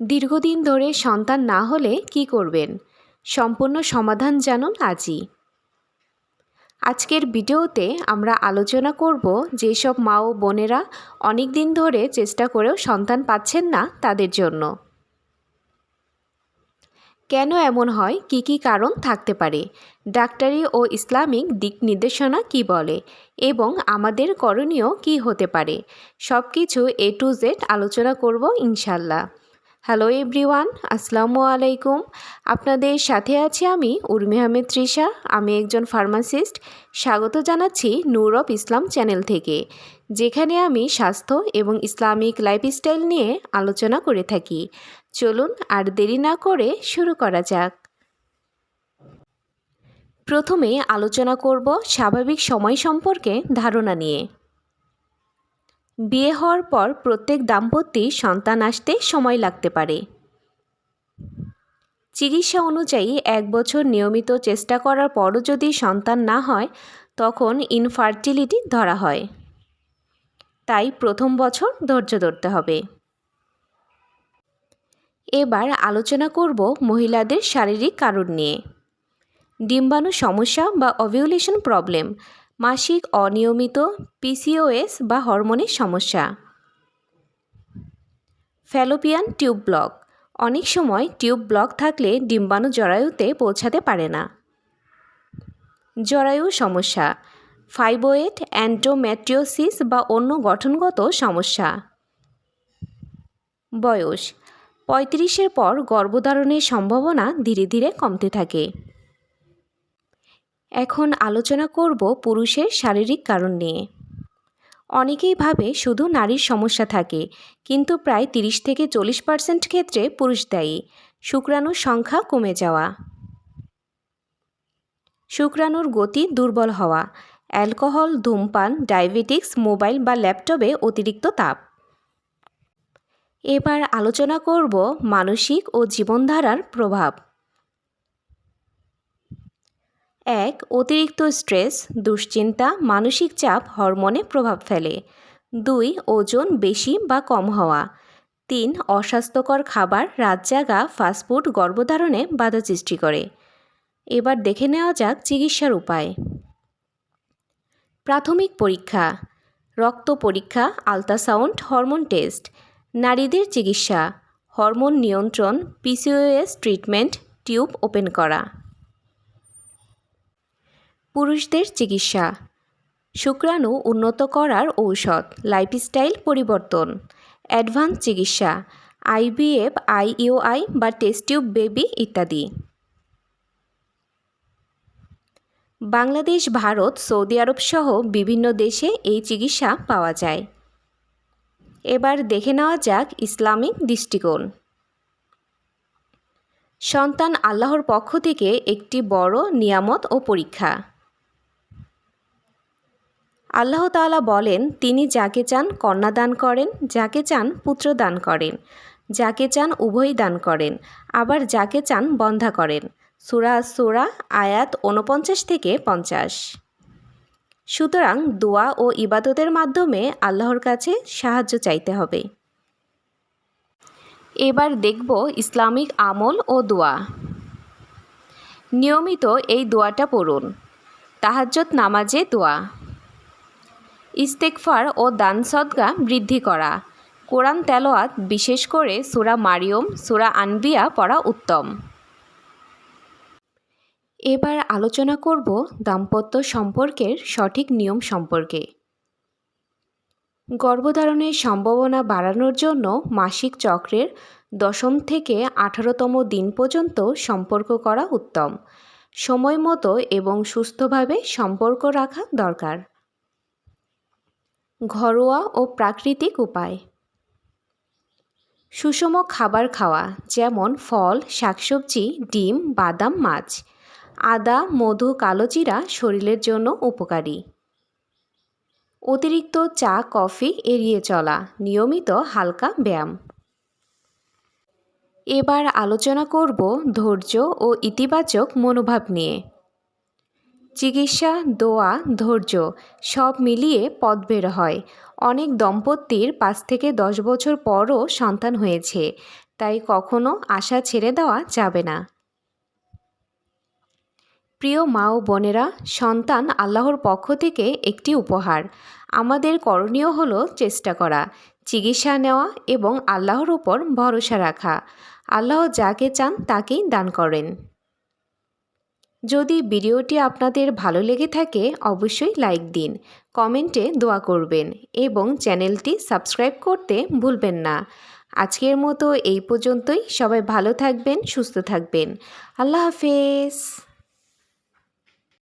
দীর্ঘদিন ধরে সন্তান না হলে কি করবেন? সম্পূর্ণ সমাধান জানুন আজই। আজকের ভিডিওতে আমরা আলোচনা করব যেসব মা ও বোনেরা অনেক দিন ধরে চেষ্টা করেও সন্তান পাচ্ছেন না তাদের জন্য। কেন এমন হয়? কি কি কারণ থাকতে পারে? ডাক্তারি ও ইসলামিক দিক নির্দেশনা কি বলে? এবং আমাদের করণীয় কি হতে পারে? সব কিছু এ টু জেড আলোচনা করব ইনশাল্লাহ। হ্যালো এভরিওয়ান আসসালামু আলাইকুম। আপনাদের সাথে আছি আমি উর্মি আহমেদ তৃষা। আমি একজন ফার্মাসিস্ট স্বাগত জানাচ্ছি নূর অফ ইসলাম চ্যানেল থেকে, যেখানে আমি স্বাস্থ্য এবং ইসলামিক লাইফস্টাইল নিয়ে আলোচনা করে থাকি। চলুন আর দেরি না করে শুরু করা যাক। প্রথমে আলোচনা করব স্বাভাবিক সময় সম্পর্কে ধারণা নিয়ে। বিয়ে হওয়ার পর প্রত্যেক দাম্পত্যই সন্তান আসতে সময় লাগতে পারে। চিকিৎসা অনুযায়ী এক বছর নিয়মিত চেষ্টা করার পরও যদি সন্তান না হয়, তখন ইনফার্টিলিটি ধরা হয়। তাই প্রথম বছর ধৈর্য ধরতে হবে। এবার আলোচনা করব মহিলাদের শারীরিক কারণ নিয়ে। ডিম্বাণু সমস্যা বা অভিউলেশন প্রবলেম মাসিক অনিয়মিত পিসিওএস বা হরমোনের সমস্যা। Fallopian tube block. অনেক সময় টিউব ব্লক থাকলে ডিম্বাণু জরায়ুতে পৌঁছাতে পারে না। জরায়ু সমস্যা। ফাইবোয়েট অ্যান্টোম্যাট্রিওসিস বা অন্য গঠনগত সমস্যা। বয়স। পঁয়ত্রিশের পর গর্ভধারণের সম্ভাবনা ধীরে ধীরে কমতে থাকে। এখন আলোচনা করব পুরুষের শারীরিক কারণ নিয়ে। অনেকেই ভাবে শুধু নারীর সমস্যা থাকে, কিন্তু প্রায় তিরিশ থেকে চল্লিশ পার্সেন্ট ক্ষেত্রে পুরুষ দায়ী। শুক্রাণুর সংখ্যা কমে যাওয়া। শুক্রাণুর গতি দুর্বল হওয়া। অ্যালকোহল, ধূমপান, ডায়াবেটিক্স, মোবাইল বা ল্যাপটপে অতিরিক্ত তাপ। এবার আলোচনা করব মানসিক ও জীবনধারার প্রভাব। এক, অতিরিক্ত স্ট্রেস, দুশ্চিন্তা, মানসিক চাপ হরমোনে প্রভাব ফেলে। দুই, ওজন বেশি বা কম হওয়া। তিন, অস্বাস্থ্যকর খাবার রাত জাগা ফাস্টফুড গর্ভধারণে বাধা সৃষ্টি করে। এবার দেখে নেওয়া যাক চিকিৎসার উপায়। প্রাথমিক পরীক্ষা। রক্ত পরীক্ষা, আলট্রাসাউন্ড, হরমোন টেস্ট। নারীদের চিকিৎসা। হরমোন নিয়ন্ত্রণ পিসিওএস ট্রিটমেন্ট, টিউব ওপেন করা। পুরুষদের চিকিৎসা। শুক্রাণু উন্নত করার ঔষধ, লাইফস্টাইল পরিবর্তন, অ্যাডভান্স চিকিৎসা আইবিএফ আইইউআই বা টেস্টিউব বেবি ইত্যাদি। বাংলাদেশ, ভারত, সৌদি আরব সহ বিভিন্ন দেশে এই চিকিৎসা পাওয়া যায়। এবার দেখে নেওয়া যাক ইসলামিক দৃষ্টিকোণ। সন্তান আল্লাহর পক্ষ থেকে একটি বড় নিয়ামত ও পরীক্ষা। আল্লাহ তাআলা বলেন, তিনি যাকে চান কন্যা দান করেন, যাকে চান পুত্র দান করেন, যাকে চান উভয় দান করেন, আবার যাকে চান বন্ধা করেন। সুরা সুরা আয়াত উনপঞ্চাশ থেকে পঞ্চাশ। সুতরাং দোয়া ও ইবাদতের মাধ্যমে আল্লাহর কাছে সাহায্য চাইতে হবে। এবার দেখব ইসলামিক আমল ও দোয়া। নিয়মিত এই দোয়াটা পড়ুন। তাহাজ্জত নামাজে দোয়া। ইস্তেকফার ও দান সদগা বৃদ্ধি করা। কোরআন তেলোয়াত বিশেষ করে সুরা মারিয়ম, সুরা আনবিয়া পড়া উত্তম। এবার আলোচনা করব দাম্পত্য সম্পর্কের সঠিক নিয়ম সম্পর্কে। গর্ভধারণের সম্ভাবনা বাড়ানোর জন্য মাসিক চক্রের দশম থেকে আঠারোতম দিন পর্যন্ত সম্পর্ক করা উত্তম। সময় মতো এবং সুস্থভাবে সম্পর্ক রাখা দরকার। ঘরোয়া ও প্রাকৃতিক উপায়। সুষম খাবার খাওয়া, যেমন ফল, শাকসবজি, ডিম, বাদাম, মাছ। আদা, মধু কালোজিরা শরীরের জন্য উপকারী। অতিরিক্ত চা, কফি এড়িয়ে চলা, নিয়মিত হালকা ব্যায়াম। এবার আলোচনা করব ধৈর্য ও ইতিবাচক মনোভাব নিয়ে। চিকিৎসা, দোয়া, ধৈর্য সব মিলিয়ে পথ বের হয়। অনেক দম্পতির পাঁচ থেকে দশ বছর পরও সন্তান হয়েছে, তাই কখনো আশা ছেড়ে দেওয়া যাবে না। প্রিয় মা ও বোনেরা, সন্তান আল্লাহর পক্ষ থেকে একটি উপহার। আমাদের করণীয় হলো চেষ্টা করা, চিকিৎসা নেওয়া এবং আল্লাহর উপর ভরসা রাখা। আল্লাহ যাকে চান তাকেই দান করেন। যদি ভিডিওটি আপনাদের ভালো লেগে থাকে, অবশ্যই লাইক দিন, কমেন্টে দোয়া করবেন এবং চ্যানেলটি সাবস্ক্রাইব করতে ভুলবেন না। আজকের মতো এই পর্যন্তই। সবাই ভালো থাকবেন, সুস্থ থাকবেন। আল্লাহ হাফেজ।